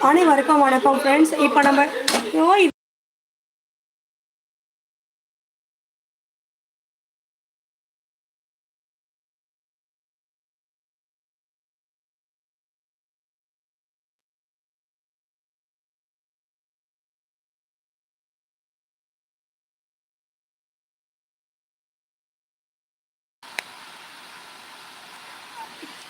அனைவருக்கும் வணக்கம் ஃப்ரெண்ட்ஸ் இப்போ நம்ம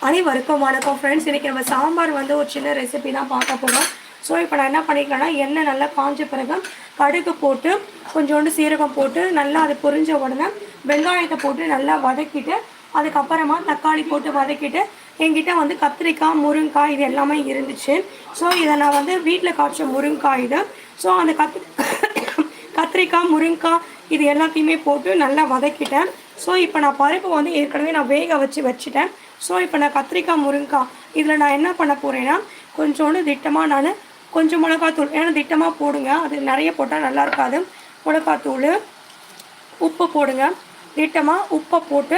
அனைவருக்கும் வணக்கம் ஃப்ரெண்ட்ஸ் இன்றைக்கி நம்ம சாம்பார் வந்து ஒரு சின்ன ரெசிபி தான் பார்க்க போகிறோம் ஸோ இப்போ நான் என்ன பண்ணிக்கிறேன்னா எண்ணெய் நல்லா காஞ்ச பிறகு கடுகு போட்டு கொஞ்சோண்டு சீரகம் போட்டு நல்லா அது பொரிஞ்ச உடனே வெங்காயத்தை போட்டு நல்லா வதக்கிட்டு அதுக்கப்புறமா தக்காளி போட்டு வதக்கிட்டு என்கிட்ட வந்து கத்திரிக்காய் முருங்காய் இது எல்லாமே இருந்துச்சு. ஸோ இதை நான் வந்து வீட்டில் காய்ச்ச முருங்காய் இது. ஸோ அந்த கத்திரி கத்திரிக்காய் முருங்காய் இது எல்லாத்தையுமே போட்டு நல்லா வதக்கிட்டேன். ஸோ இப்போ நான் பருப்பு வந்து ஏற்கனவே நான் வேக வச்சு வச்சுட்டேன். ஸோ இப்போ நான் கத்திரிக்காய் முருங்கைக்காய் இதில் நான் என்ன பண்ண போகிறேன்னா கொஞ்சோண்டு திட்டமாக நான் கொஞ்சம் மிளகாத்தூள் ஏன்னா திட்டமாக போடுங்க. அது நிறைய போட்டால் நல்லா இருக்காது. மிளகாத்தூள் உப்பு போடுங்க. திட்டமாக உப்பை போட்டு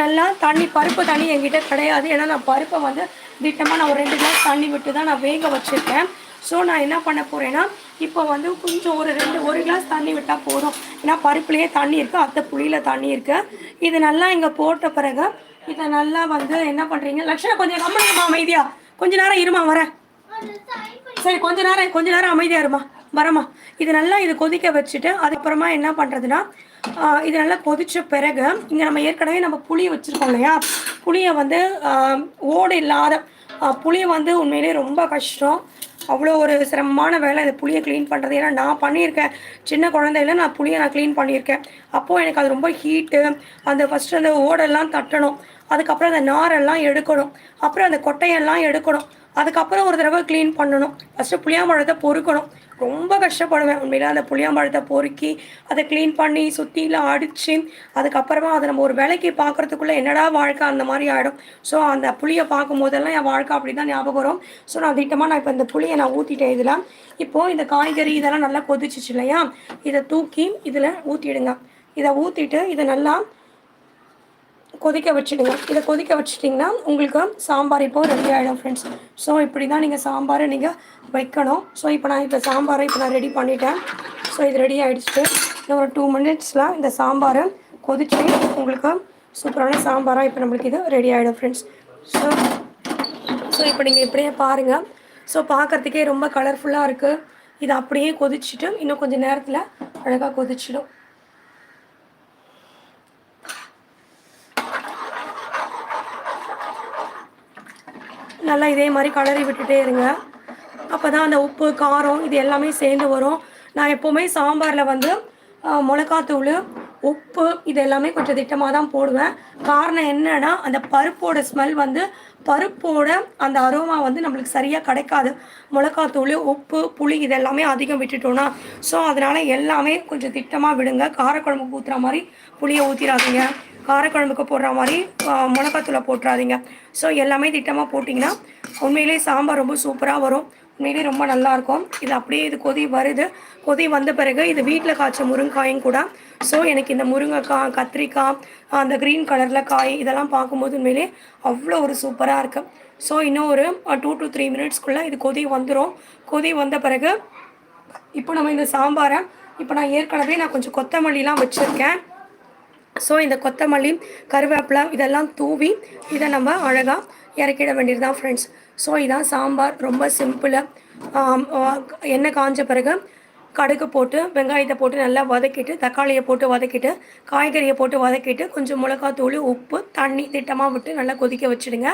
நல்லா தண்ணி பருப்பு தண்ணி என்கிட்ட கிடையாது. ஏன்னா நான் பருப்பை வந்து திட்டமாக நான் ஒரு ரெண்டு கிளாஸ் தண்ணி விட்டு தான் நான் வேக வச்சுருக்கேன். ஸோ நான் என்ன பண்ண போகிறேன்னா இப்போ வந்து கொஞ்சம் ஒரு ரெண்டு ஒரு கிளாஸ் தண்ணி விட்டால் போதும். ஏன்னா பருப்புலேயே தண்ணி இருக்குது அத்தை புளியில் தண்ணி இருக்குது இது நல்லா இங்கே போட்ட பிறகு இதை நல்லா வந்து என்ன பண்ணுறீங்க லக்ஷணா கொஞ்சம் கம்மனிமா அமைதியா. கொஞ்ச நேரம் இருமா வரேன் சரி கொஞ்ச நேரம் கொஞ்ச நேரம் அமைதியாக இருமா. வரமா. இது நல்லா இது கொதிக்க வச்சுட்டு அதுக்கப்புறமா என்ன பண்ணுறதுன்னா இது நல்லா கொதிச்ச பிறகு இங்கே நம்ம ஏற்கனவே நம்ம புளி வச்சுருக்கோம் இல்லையா? புளியை வந்து ஓடு இல்லாத புளியை வந்து உண்மையிலேயே ரொம்ப கஷ்டம். அவ்வளோ ஒரு சிரமமான வேலை இந்த புளியை க்ளீன் பண்ணுறது ஏன்னா நான் பண்ணியிருக்கேன். சின்ன குழந்தையில நான் புளியை நான் க்ளீன் பண்ணியிருக்கேன். அப்போது எனக்கு அது ரொம்ப ஹீட்டு அந்த ஃபஸ்ட்டு அந்த ஓடெல்லாம் தட்டணும். அதுக்கப்புறம் அந்த நாரெல்லாம் எடுக்கணும். அப்புறம் அந்த கொட்டையெல்லாம் எடுக்கணும். அதுக்கப்புறம் ஒரு தடவை க்ளீன் பண்ணணும். ஃபஸ்ட்டு புளியாம்பழத்தை பொறுக்கணும். ரொம்ப கஷ்டப்படுவேன். உண்மையில அந்த புளியாம்பழத்தை பொறுக்கி அதை க்ளீன் பண்ணி சுற்றியில் அடித்து அதுக்கப்புறமா அதை நம்ம ஒரு வேலைக்கு பார்க்குறதுக்குள்ளே என்னடா வாழ்க்கை அந்த மாதிரி ஆகிடும் ஸோ அந்த புளியை பார்க்கும் போதெல்லாம் என் வாழ்க்கை அப்படி தான் ஞாபகம் வரும். ஸோ நான் திட்டமாக நான் இப்போ இந்த புளியை நான் ஊற்றிட்டேன் இதில். இப்போது இந்த காய்கறி இதெல்லாம் நல்லா கொதிச்சிச்சு இல்லையா? இதை தூக்கி இதில் ஊற்றிடுங்க இதை ஊற்றிட்டு இதை நல்லா கொதிக்க வச்சுடுங்க. இதை கொதிக்க வச்சுட்டிங்கன்னா உங்களுக்கு சாம்பார் இப்போது ரெடி ஆகிடும் ஃப்ரெண்ட்ஸ் ஸோ இப்படி தான் நீங்கள் சாம்பாரை நீங்கள் வைக்கணும். ஸோ இப்போ நான் இப்போ சாம்பாரை இப்போ நான் ரெடி பண்ணிட்டேன். ஸோ இது ரெடி ஆகிடுச்சு இன்னும் ஒரு டூ மினிட்ஸில் இந்த சாம்பாரை கொதிச்சு உங்களுக்கு சூப்பரான சாம்பாராக இப்போ நம்மளுக்கு இது ரெடி ஆகிடும் ஃப்ரெண்ட்ஸ் ஸோ ஸோ இப்போ நீங்கள் இப்படியே பாருங்கள் ஸோ பார்க்குறதுக்கே ரொம்ப கலர்ஃபுல்லாக இருக்குது இது அப்படியே கொதிச்சுட்டு இன்னும் கொஞ்சம் நேரத்தில் அழகாக கொதிச்சிடும். நல்லா இதே மாதிரி கலரி விட்டுட்டே இருங்க. அப்போ தான் அந்த உப்பு காரம் இது எல்லாமே சேர்ந்து வரும். நான் எப்போவுமே சாம்பாரில் வந்து மிளகாத்தூள் உப்பு இது எல்லாமே கொஞ்சம் திட்டமாக தான் போடுவேன். காரணம் என்னென்னா அந்த பருப்போட ஸ்மெல் வந்து பருப்போட அந்த அரோமா வந்து நம்மளுக்கு சரியாக கிடைக்காது. மிளகாத்தூள் உப்பு புளி இது எல்லாமே அதிகம் விட்டுட்டோன்னா ஸோ அதனால் எல்லாமே கொஞ்சம் திட்டமாக விடுங்க. காரக்குழம்புக்கு ஊற்றுற மாதிரி புளியை ஊற்றிடாதீங்க காரக்குழம்புக்கு போடுற மாதிரி மிளகாத்தூளை போட்டுறாதீங்க. ஸோ எல்லாமே திட்டமாக போட்டிங்கன்னா உண்மையிலே சாம்பார் ரொம்ப சூப்பராக வரும். உண்மையிலேயே ரொம்ப நல்லாயிருக்கும் இது அப்படியே இது கொதி வருது. கொதி வந்த பிறகு இது வீட்டில் காய்ச்ச முருங்காயும் கூட. ஸோ எனக்கு இந்த முருங்கைக்காய் கத்திரிக்காய் அந்த க்ரீன் கலரில் காய் இதெல்லாம் பார்க்கும்போது உண்மையிலே அவ்வளோ ஒரு சூப்பராக இருக்குது ஸோ இன்னும் ஒரு டூ டு த்ரீ மினிட்ஸ்க்குள்ளே இது கொதி வந்துடும் கொதி வந்த பிறகு இப்போ நம்ம இந்த சாம்பாரை இப்போ நான் ஏற்கனவே நான் கொஞ்சம் கொத்தமல்லிலாம் வச்சுருக்கேன். ஸோ இந்த கொத்தமல்லி கருவேப்பிலை இதெல்லாம் தூவி இதை நம்ம அழகாக இறக்கிட வேண்டியது தான் ஃப்ரெண்ட்ஸ் ஸோ இதான் சாம்பார். ரொம்ப சிம்பிளாக எண்ணெய் காஞ்ச பிறகு கடுகு போட்டு வெங்காயத்தை போட்டு நல்லா வதக்கிட்டு தக்காளியை போட்டு வதக்கிட்டு காய்கறியை போட்டு வதக்கிட்டு கொஞ்சம் மிளகாத்தூள் உப்பு தண்ணி திட்டமாக விட்டு நல்லா கொதிக்க வச்சுடுங்க.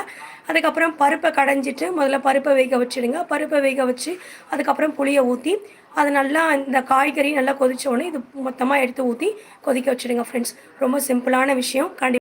அதுக்கப்புறம் பருப்பை கடைஞ்சிட்டு முதல்ல பருப்பை வேக வச்சுடுங்க. பருப்பை வேக வச்சு அதுக்கப்புறம் புளியை ஊற்றி அது நல்லா இந்த காய்கறி நல்லா கொதிச்ச உடனே இது மொத்தமாக எடுத்து ஊற்றி கொதிக்க வச்சுடுங்க ஃப்ரெண்ட்ஸ் ரொம்ப சிம்பிளான விஷயம். கண்டிப்பாக